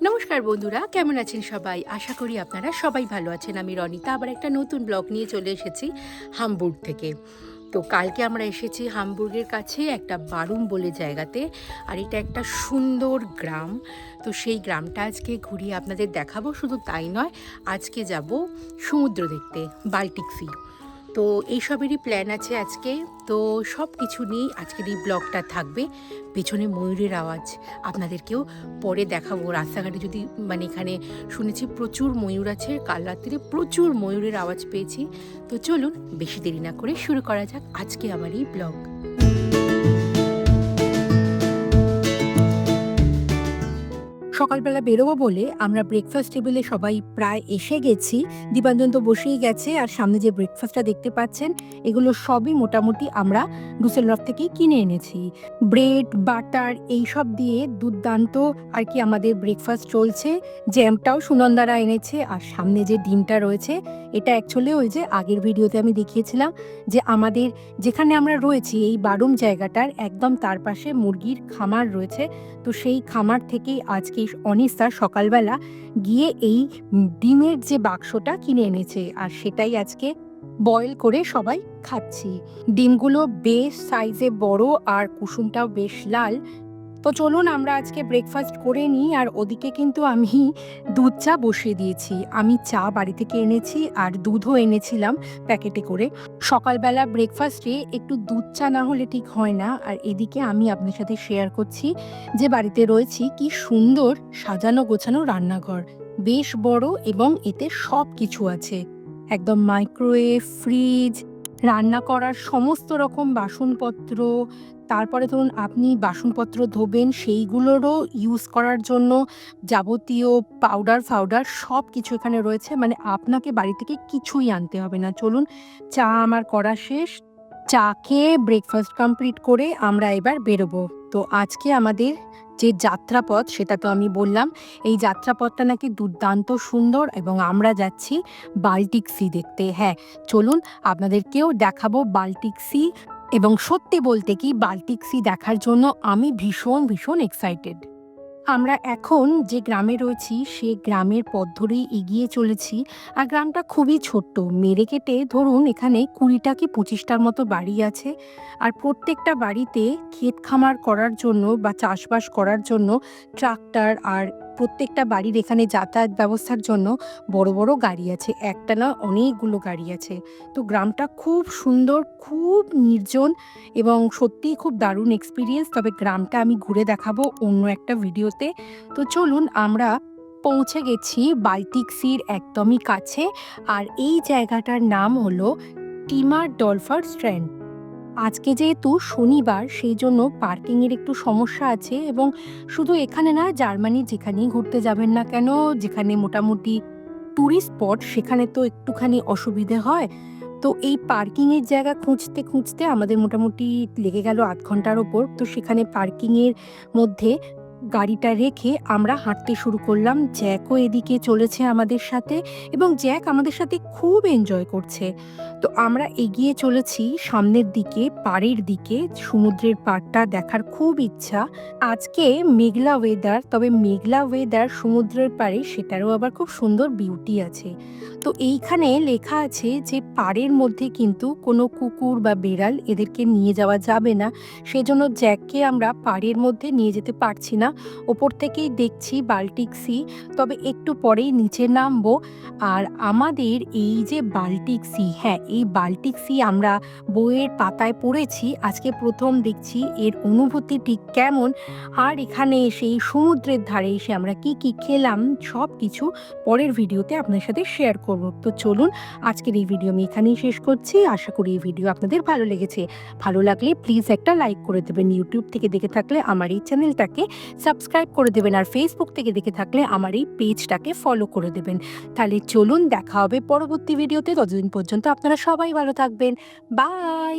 নমস্কার বন্ধুরা, কেমন আছেন সবাই? আশা করি আপনারা সবাই ভালো আছেন। আমি রনিতা, আবার একটা নতুন ব্লগ নিয়ে চলে এসেছি হামবুর্গ থেকে। তো কালকে আমরা এসেছি হামবুর্গের কাছে একটা বারুম বলে জায়গাতে, আর এটা একটা সুন্দর গ্রাম। তো সেই গ্রামটা আজকে ঘুরিয়ে আপনাদের দেখাবো। শুধু তাই নয়, আজকে যাব সমুদ্র দেখতে, বাল্টিক সি তো এইসবেরই প্ল্যান আছে আজকে। তো সব কিছু নিয়েই আজকের এই ব্লগটা থাকবে। পেছনে ময়ূরের আওয়াজ। আপনাদেরকেও পরে দেখাবো। রাস্তাঘাটে যদি মানে এখানে শুনেছি প্রচুর ময়ূর আছে। কাল রাত্রে প্রচুর ময়ূরের আওয়াজ পেয়েছি। তো চলুন, বেশি দেরি না করে শুরু করা যাক আজকে আমার এই ব্লগ সকালবেলা বেরোবো বলে আমরা ব্রেকফাস্ট টেবিলে সবাই প্রায় এসে গেছি। দীপাঞ্জন তো বসেই গেছে আর সামনে যে ব্রেকফাস্টটা দেখতে পাচ্ছেন, এগুলো সবই মোটামুটি আমরা ডুসেলডর্ফ থেকেই কিনে এনেছি। ব্রেড বাটার এইসব দিয়ে দুর্দান্ত আর কি আমাদের ব্রেকফাস্ট চলছে। জ্যামটাও সুনন্দারা এনেছে আর সামনে যে ডিমটা রয়েছে, এটা অ্যাকচুয়ালি ওই যে আগের ভিডিওতে আমি দেখিয়েছিলাম যে আমাদের যেখানে আমরা রয়েছি, এই বারুম জায়গাটার একদম তার পাশে মুরগির খামার রয়েছে। তো সেই খামার থেকেই আজকে অনিস্তা সকালবেলা গিয়ে এই ডিমের যে বাক্সটা কিনে এনেছে, আর সেটাই আজকে বয়েল করে সবাই খাচ্ছি। ডিমগুলো বেশ সাইজে বড়, আর কুসুমটাও বেশ লাল। তো চলুন আমরা আজকে ব্রেকফাস্ট করে নিই, আর ওদিকে কিন্তু আমি দুধ চা বসিয়ে দিয়েছি। আমি চা বাড়ি থেকে এনেছি আর দুধও এনেছিলাম প্যাকেটে করে। সকালবেলা ব্রেকফাস্টে একটু দুধ চা না হলে ঠিক হয় না। আর এদিকে আমি আপনার সাথে শেয়ার করছি যে বাড়িতে রয়েছি কি সুন্দর সাজানো গোছানো রান্নাঘর। বেশ বড় এবং এতে সব কিছু আছে। একদম মাইক্রোওয়েভ ফ্রিজ রান্না করার সমস্ত রকম বাসনপত্র, তারপরে ধরুন আপনি বাসনপত্র ধোবেন, সেইগুলোরও ইউজ করার জন্য যাবতীয় পাউডার ফাউডার সব কিছু এখানে রয়েছে। মানে আপনাকে বাড়ি থেকে কিছুই আনতে হবে না। চলুন, চা আমার করা শেষ। চা খেয়ে ব্রেকফাস্ট কমপ্লিট করে আমরা এবার বেরোবো। তো আজকে আমাদের যে যাত্রাপথ, সেটা তো আমি বললাম, এই যাত্রাপথটা নাকি দুর্দান্ত সুন্দর এবং আমরা যাচ্ছি বাল্টিক সি দেখতে। হ্যাঁ চলুন আপনাদেরকেও দেখাবো বাল্টিক সি এবং সত্যি বলতে কি বাল্টিক সি দেখার জন্য আমি ভীষণ ভীষণ এক্সাইটেড আমরা এখন যে গ্রামে রয়েছি, সে গ্রামের পথ ধরেই এগিয়ে চলেছি। আর গ্রামটা খুবই ছোট্ট। মেরে কেটে ধরুন এখানে কুড়িটা কি পঁচিশটার মতো বাড়ি আছে। আর প্রত্যেকটা বাড়িতে ক্ষেত খামার করার জন্য বা চাষবাস করার জন্য ট্রাক্টর আর প্রত্যেকটা বাড়ির এখানে যাতায়াত ব্যবস্থার জন্য বড় বড় গাড়ি আছে। একটা না অনেকগুলো গাড়ি আছে। তো গ্রামটা খুব সুন্দর, খুব নির্জন এবং সত্যিই খুব দারুণ এক্সপিরিয়েন্স তবে গ্রামটা আমি ঘুরে দেখাবো অন্য একটা ভিডিওতে। তো চলুন আমরা পৌঁছে গেছি বাল্টিক সির একদমই কাছে। আর এই জায়গাটার নাম হলো টিমার ডলফার স্ট্র্যান্ড। আজকে যেহেতু শনিবার, সেই জন্য পার্কিংয়ের একটু সমস্যা আছে এবং শুধু এখানে না, জার্মানি যেখানেই ঘুরতে যাবেন না কেন, যেখানে মোটামুটি ট্যুরিস্ট স্পট সেখানে তো একটুখানি অসুবিধে হয়। তো এই পার্কিংয়ের জায়গা খুঁজতে খুঁজতে আমাদের মোটামুটি লেগে গেল আধ ঘণ্টার ওপর। তো সেখানে পার্কিংয়ের মধ্যে গাড়িটা রেখে আমরা হাঁটতে শুরু করলাম। জ্যাকও এদিকে চলেছে আমাদের সাথে এবং জ্যাক আমাদের সাথে খুব এনজয় করছে। তো আমরা এগিয়ে চলেছি সামনের দিকে, পাড়ের দিকে। সমুদ্রের পাড়টা দেখার খুব ইচ্ছা। আজকে মেঘলা ওয়েদার তবে মেঘলা ওয়েদার সমুদ্রের পাড়ে সেটারও আবার খুব সুন্দর বিউটি আছে। তো এইখানে লেখা আছে যে পাড়ের মধ্যে কিন্তু কোনো কুকুর বা বেড়াল এদেরকে নিয়ে যাওয়া যাবে না। সেজন্য জ্যাককে আমরা পাড়ের মধ্যে নিয়ে যেতে পারছি না। ওপর থেকেই দেখছি বাল্টিক সি, তবে একটু পরেই নিচে নামবো। আর আমাদের এই যে বাল্টিক সি হ্যাঁ এই বাল্টিক সি আমরা বইয়ের পাতায় পড়েছি, আজকে প্রথম দেখছি এর অনুভূতি ঠিক কেমন, আর এখানে এসে সমুদ্রের ধারে এসে আমরা কি কি খেলাম, সব কিছু পরের ভিডিওতে আপনার সাথে শেয়ার করব। তো চলুন, আজকের এই ভিডিও আমি এখানেই শেষ করছি। আশা করি এই ভিডিও আপনাদের ভালো লেগেছে। ভালো লাগলে প্লিজ একটা লাইক করে দেবেন। ইউটিউব থেকে দেখে থাকলে আমার এই চ্যানেলটাকে সাবস্ক্রাইব করে দেবেন আর ফেসবুক থেকে দেখে থাকলে আমার এই পেজটাকে ফলো করে দেবেন। তাহলে চলুন, দেখা হবে পরবর্তী ভিডিওতে ততদিন পর্যন্ত আপনারা সবাই ভালো থাকবেন। বাই